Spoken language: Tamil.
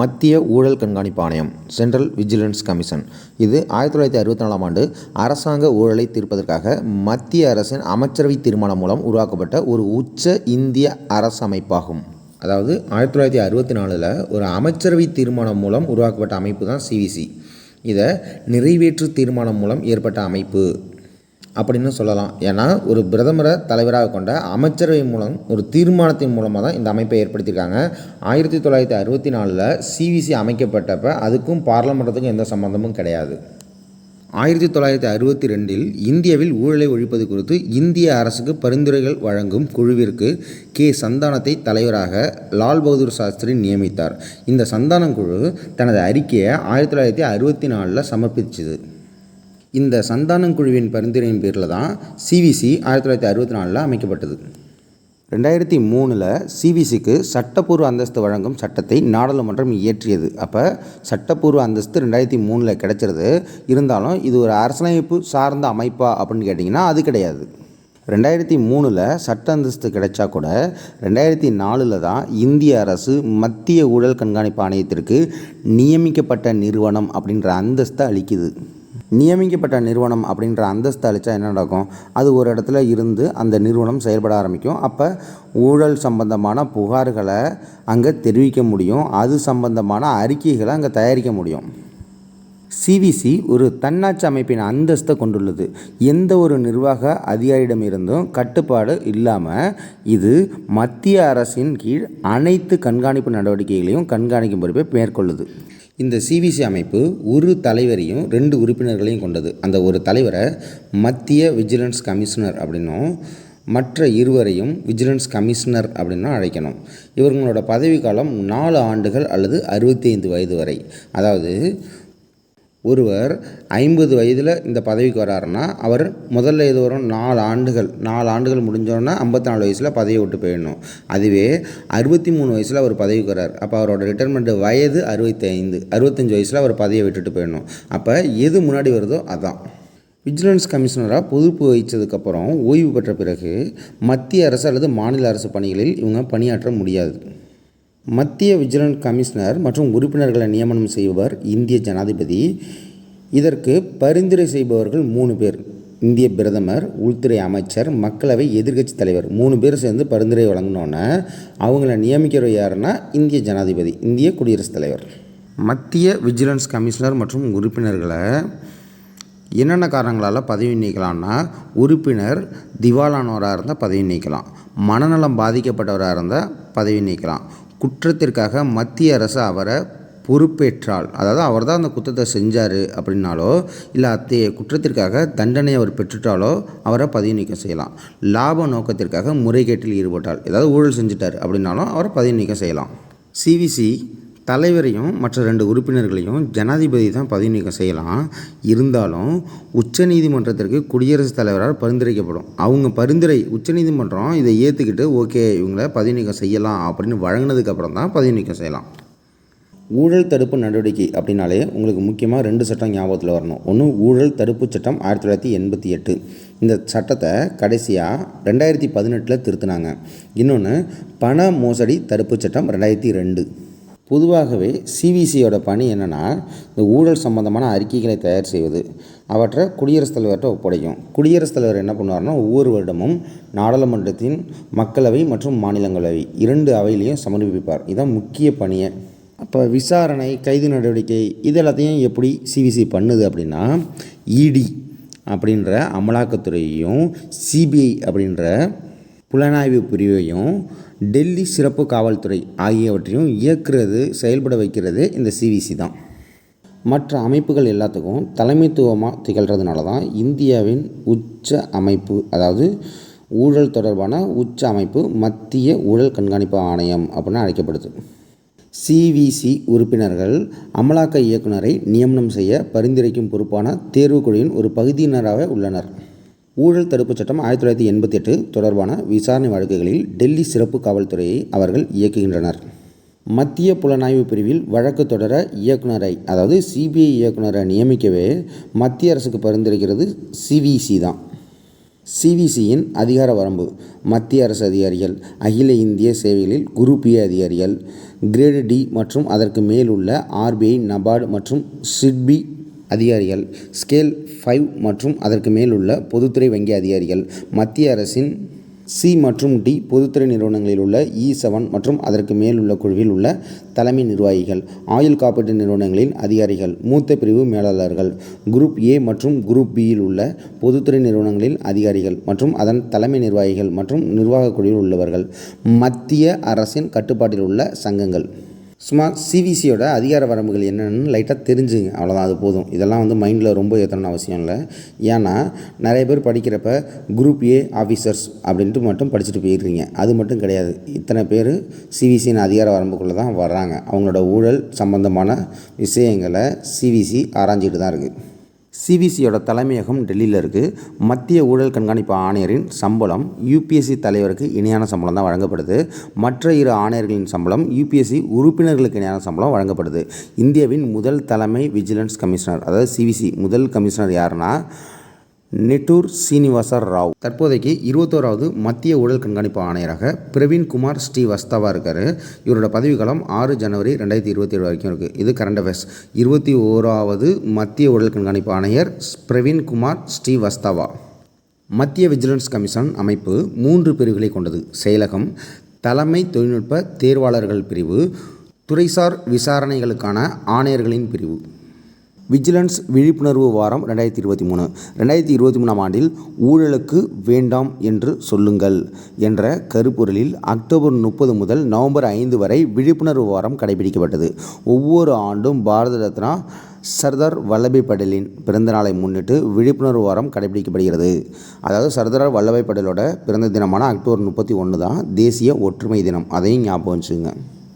மத்திய ஊழல் கண்காணிப்பு ஆணையம் சென்ட்ரல் விஜிலன்ஸ் கமிஷன் இது ஆயிரத்தி தொள்ளாயிரத்தி அறுபத்தி நாலாம் ஆண்டு அரசாங்க ஊழலை தீர்ப்பதற்காக மத்திய அரசின் அமைச்சரவை தீர்மானம் மூலம் உருவாக்கப்பட்ட ஒரு உச்ச இந்திய அரசமைப்பாகும். அதாவது ஆயிரத்தி தொள்ளாயிரத்தி அறுபத்தி நாலில் ஒரு அமைச்சரவை தீர்மானம் மூலம் உருவாக்கப்பட்ட அமைப்பு தான் சிவிசி இதை நிறைவேற்று தீர்மானம் மூலம் ஏற்பட்ட அமைப்பு. அப்படின்னு சொல்லலாம். ஏன்னா ஒரு பிரதமரை தலைவராக கொண்ட அமைச்சரவை மூலம் ஒரு தீர்மானத்தின் மூலமாக தான் இந்த அமைப்பை ஏற்படுத்தியிருக்காங்க. ஆயிரத்தி தொள்ளாயிரத்தி அறுபத்தி நாலில் சிவிசி அமைக்கப்பட்டப்ப அதுக்கும் பார்லமெண்ட்டுக்கும் எந்த சம்மந்தமும் கிடையாது. ஆயிரத்தி தொள்ளாயிரத்தி அறுபத்தி ரெண்டில் இந்தியாவில் ஊழலை ஒழிப்பது குறித்து இந்திய அரசுக்கு பரிந்துரைகள் வழங்கும் குழுவிற்கு கே. சந்தானத்தை தலைவராக லால் பகதூர் சாஸ்திரி நியமித்தார். இந்த சந்தானம் குழு தனது அறிக்கையை ஆயிரத்தி தொள்ளாயிரத்தி அறுபத்தி நாலில் சமர்ப்பிச்சது. இந்த சந்தானம் குழுவின் பரிந்துரையின் பேரில் தான் சிவிசி ஆயிரத்தி தொள்ளாயிரத்தி அறுபத்தி நாலில் அமைக்கப்பட்டது. ரெண்டாயிரத்தி மூணில் சிவிசிக்கு சட்டப்பூர்வ அந்தஸ்து வழங்கும் சட்டத்தை நாடாளுமன்றம் இயற்றியது. அப்போ சட்டப்பூர்வ அந்தஸ்து ரெண்டாயிரத்தி மூணில் கிடைச்சிருது. இருந்தாலும் இது ஒரு அரசியலமைப்பு சார்ந்த அமைப்பா அப்படின்னு கேட்டிங்கன்னா அது கிடையாது. ரெண்டாயிரத்தி மூணில் சட்ட அந்தஸ்து கிடைச்சா கூட ரெண்டாயிரத்தி நாலில் தான் இந்திய அரசு மத்திய ஊழல் கண்காணிப்பு ஆணையத்திற்கு நியமிக்கப்பட்ட நிறுவனம் அப்படின்ற அந்தஸ்தை அளிக்குது. நியமிக்கப்பட்ட நிறுவனம் அப்படின்ற அந்தஸ்து அளித்தா என்ன நடக்கும்? அது ஒரு இடத்துல இருந்து அந்த நிறுவனம் செயல்பட ஆரம்பிக்கும். அப்போ ஊழல் சம்பந்தமான புகார்களை அங்கே தெரிவிக்க முடியும். அது சம்பந்தமான அறிக்கைகளை அங்கே தயாரிக்க முடியும். சிவிசி ஒரு தன்னாட்சி அமைப்பின் அந்தஸ்தை கொண்டுள்ளது. எந்த ஒரு நிர்வாக அதிகாரியிடமிருந்தும் கட்டுப்பாடு இல்லாமல் இது மத்திய அரசின் கீழ் அனைத்து கண்காணிப்பு நடவடிக்கைகளையும் கண்காணிக்கும் பொறுப்பை மேற்கொள்ளுது. இந்த சிவிசி அமைப்பு ஒரு தலைவரையும் ரெண்டு உறுப்பினர்களையும் கொண்டது. அந்த ஒரு தலைவரை மத்திய விஜிலன்ஸ் கமிஷனர் அப்படின்னும் மற்ற இருவரையும் விஜிலன்ஸ் கமிஷனர் அப்படின்னும் அழைக்கணும். இவர்களோட பதவிக்காலம் நாலு ஆண்டுகள் அல்லது அறுபத்தி ஐந்து வயது வரை. அதாவது ஒருவர் ஐம்பது வயதில் இந்த பதவிக்கு வராருன்னா அவர் முதல்ல இது வரும் நாலு ஆண்டுகள் நாலு ஆண்டுகள் முடிஞ்சோன்னா ஐம்பத்தி நாலு வயசில் பதவியை விட்டு போயிடணும். அதுவே அறுபத்தி மூணு வயசில் அவர் பதவிக்கு வரார் அப்போ அவரோட ரிட்டைர்மெண்ட் வயது அறுபத்தி ஐந்து அறுபத்தஞ்சு வயசில் அவர் பதவியை விட்டுட்டு போயிடணும். அப்போ எது முன்னாடி வருதோ அதான். விஜிலன்ஸ் கமிஷனராக பொறுப்பு வகித்ததுக்கப்புறம் ஓய்வு பெற்ற பிறகு மத்திய அரசு அல்லது மாநில அரசு பணிகளில் இவங்க பணியாற்ற முடியாது. மத்திய விஜிலன்ஸ் கமிஷனர் மற்றும் உறுப்பினர்களை நியமனம் செய்பவர் இந்திய ஜனாதிபதி. இதற்கு பரிந்துரை செய்பவர்கள் மூணு பேர். இந்திய பிரதமர் உள்துறை அமைச்சர் மக்களவை எதிர்க்கட்சி தலைவர் மூணு பேர் சேர்ந்து பரிந்துரை வழங்கினோன்னே அவங்கள நியமிக்கிறவர் யாருன்னா இந்திய ஜனாதிபதி இந்திய குடியரசுத் தலைவர். மத்திய விஜிலன்ஸ் கமிஷனர் மற்றும் உறுப்பினர்களை என்னென்ன காரணங்களால் பதவி நீக்கலாம்னா உறுப்பினர் திவாலானவராக இருந்தால் பதவி நீக்கலாம். மனநலம் பாதிக்கப்பட்டவராக இருந்தால் பதவி நீக்கலாம். குற்றத்திற்காக மத்திய அரசு அவரை பொறுப்பேற்றால் அதாவது அவர் தான் அந்த குற்றத்தை செஞ்சார் அப்படின்னாலோ இல்லை அத்தைய குற்றத்திற்காக தண்டனை அவர் பெற்றுட்டாலோ அவரை பதவி நீக்கம் செய்யலாம். லாப நோக்கத்திற்காக முறைகேட்டில் ஈடுபட்டால் ஏதாவது ஊழல் செஞ்சுட்டார் அப்படின்னாலும் அவரை பதவி நீக்கம் செய்யலாம் சிவிசி தலைவரையும் மற்ற ரெண்டு உறுப்பினர்களையும் ஜனாதிபதி தான் பதவி நீக்கம் செய்யலாம். இருந்தாலும் உச்சநீதிமன்றத்திற்கு குடியரசுத் தலைவரால் பரிந்துரைக்கப்படும். அவங்க பரிந்துரை உச்சநீதிமன்றம் இதை ஏற்றுக்கிட்டு ஓகே இவங்கள பதவி நீக்கம் செய்யலாம் அப்படின்னு வழங்கினதுக்கப்புறம் தான் பதவி நீக்கம் செய்யலாம். ஊழல் தடுப்பு நடவடிக்கை அப்படின்னாலே உங்களுக்கு முக்கியமாக ரெண்டு சட்டம் ஞாபகத்தில் வரணும். ஒன்று ஊழல் தடுப்பு சட்டம் ஆயிரத்தி தொள்ளாயிரத்தி எண்பத்தி எட்டு. இந்த சட்டத்தை கடைசியாக ரெண்டாயிரத்தி பதினெட்டில் திருத்தினாங்க. இன்னொன்று பண மோசடி தடுப்பு சட்டம் ரெண்டாயிரத்தி ரெண்டு. பொதுவாகவே சிவிசியோட பணி என்னென்னா இந்த ஊழல் சம்பந்தமான அறிக்கைகளை தயார் செய்வது. அவற்றை குடியரசுத் தலைவர்கிட்ட ஒப்படைக்கும். குடியரசுத் தலைவர் என்ன பண்ணுவார்னா ஒவ்வொரு வருடமும் நாடாளுமன்றத்தின் மக்களவை மற்றும் மாநிலங்களவை இரண்டு அவையிலையும் சமர்ப்பிப்பார். இதுதான் முக்கிய பணியை. அப்போ விசாரணை கைது நடவடிக்கை இது எல்லாத்தையும் எப்படி சிவிசி பண்ணுது அப்படின்னா இடி அப்படின்ற அமலாக்கத்துறையையும் சிபிஐ அப்படின்ற புலனாய்வு பிரிவையும் டெல்லி சிறப்பு காவல்துறை ஆகியவற்றையும் இயக்கிறது செயல்பட வைக்கிறது இந்த சிவிசி தான். மற்ற அமைப்புகள் எல்லாத்துக்கும் தலைமைத்துவமாக திகழ்கிறதுனால தான் இந்தியாவின் உச்ச அமைப்பு அதாவது ஊழல் தொடர்பான உச்ச அமைப்பு மத்திய ஊழல் கண்காணிப்பு ஆணையம் அப்படின்னு அழைக்கப்படுது. சிவிசி உறுப்பினர்கள் அமலாக்க இயக்குனரை நியமனம் செய்ய பரிந்துரைக்கும் பொறுப்பான தேர்வுக்குழுவின் ஒரு பகுதியினராக உள்ளனர். ஊழல் தடுப்புச் சட்டம் ஆயிரத்தி தொள்ளாயிரத்தி எண்பத்தி எட்டு தொடர்பான விசாரணை வழக்குகளில் டெல்லி சிறப்பு காவல்துறையை அவர்கள் இயக்குகின்றனர். மத்திய புலனாய்வு பிரிவில் வழக்கு தொடர இயக்குனரை அதாவது சிபிஐ இயக்குனரை நியமிக்கவே மத்திய அரசுக்கு பரிந்துரைக்கிறது சிவிசி தான். சிவிசியின் அதிகார வரம்பு மத்திய அரசு அதிகாரிகள் அகில இந்திய சேவைகளில் குரூப் ஏ அதிகாரிகள் கிரேடு டி மற்றும் அதற்கு மேல் உள்ள ஆர்பிஐ நபார்டு மற்றும் சிட்பி அதிகாரிகள் ஸ்கேல் ஃபைவ் மற்றும் அதற்கு மேல் உள்ள பொதுத்துறை வங்கி அதிகாரிகள் மத்திய அரசின் சி மற்றும் டி பொதுத்துறை நிறுவனங்களில் உள்ள e இ செவன் மற்றும் அதற்கு மேல் உள்ள குழுவில் உள்ள தலைமை நிர்வாகிகள் ஆயுள் காப்பீட்டு நிறுவனங்களின் அதிகாரிகள் மூத்த பிரிவு மேலாளர்கள் குரூப் ஏ மற்றும் குரூப் பியில் உள்ள பொதுத்துறை நிறுவனங்களின் அதிகாரிகள் மற்றும் அதன் தலைமை நிர்வாகிகள் மற்றும் நிர்வாகக் குழுவில் உள்ளவர்கள் மத்திய அரசின் கட்டுப்பாட்டில் உள்ள சங்கங்கள். சும்மா சிவிசியோட அதிகார வரம்புகள் என்னென்னு லைட்டாக தெரிஞ்சுங்க. அவ்வளோதான் அது போதும். இதெல்லாம் வந்து மைண்டில் ரொம்ப ஏற்றணும்னு அவசியம் இல்லை. ஏன்னா நிறைய பேர் படிக்கிறப்ப குரூப் ஏ ஆஃபீஸர்ஸ் அப்படின்ட்டு மட்டும் படிச்சுட்டு போயிடுறீங்க அது மட்டும் கிடையாது. இத்தனை பேர் சிவிசியின் அதிகார வரம்புக்குள்ளே தான் வர்றாங்க. அவங்களோட ஊழல் சம்பந்தமான விஷயங்களை சிவிசி ஆராய்ஞ்சிட்டு தான் இருக்குது சிபிசியோட தலைமையகம் டெல்லியில் இருக்குது மத்திய ஊழல் கண்காணிப்பு ஆணையரின் சம்பளம் யூபிஎஸ்சி தலைவருக்கு இணையான சம்பளம் தான் வழங்கப்படுது. மற்ற இரு ஆணையர்களின் சம்பளம் யூபிஎஸ்சி உறுப்பினர்களுக்கு இணையான சம்பளம் வழங்கப்படுது. இந்தியாவின் முதல் தலைமை விஜிலன்ஸ் கமிஷனர் அதாவது சிபிசி முதல் கமிஷனர் யாருன்னா நெட்டூர் சீனிவாச ராவ் தற்போதைக்கு இருபத்தோராவது மத்திய ஊழல் கண்காணிப்பு ஆணையராக பிரவீன்குமார் ஸ்ரீவஸ்தவா இருக்கார். இவரோட பதவிக்காலம் ஆறு ஜனவரி ரெண்டாயிரத்தி இருபத்தி ஏழு வரைக்கும் இருக்குது இது கரண்ட் அஃபேர்ஸ் இருபத்தி ஓராவது மத்திய ஊழல் கண்காணிப்பு ஆணையர் பிரவீன்குமார் ஸ்ரீவஸ்தவா. மத்திய விஜிலன்ஸ் கமிஷன் அமைப்பு மூன்று பிரிவுகளை கொண்டது. செயலகம் தலைமை தொழில்நுட்ப தேர்வாளர்கள் பிரிவு துறைசார் விசாரணைகளுக்கான ஆணையர்களின் பிரிவு. விஜிலன்ஸ் விழிப்புணர்வு வாரம் ரெண்டாயிரத்தி இருபத்தி மூணு. ரெண்டாயிரத்தி இருபத்தி மூணாம் ஆண்டில் ஊழலுக்கு வேண்டாம் என்று சொல்லுங்கள் என்ற கருப்பொருளில் அக்டோபர் முப்பது முதல் நவம்பர் ஐந்து வரை விழிப்புணர்வு வாரம் கடைபிடிக்கப்பட்டது. ஒவ்வொரு ஆண்டும் பாரத ரத்னா சர்தார் வல்லபாய் படேலின் பிறந்த நாளை முன்னிட்டு விழிப்புணர்வு வாரம் கடைபிடிக்கப்படுகிறது. அதாவது சர்தார் வல்லபாய் படேலோட பிறந்த தினமான அக்டோபர் முப்பத்தி ஒன்று தான் தேசிய ஒற்றுமை தினம். அதையும் ஞாபகம் வச்சுங்க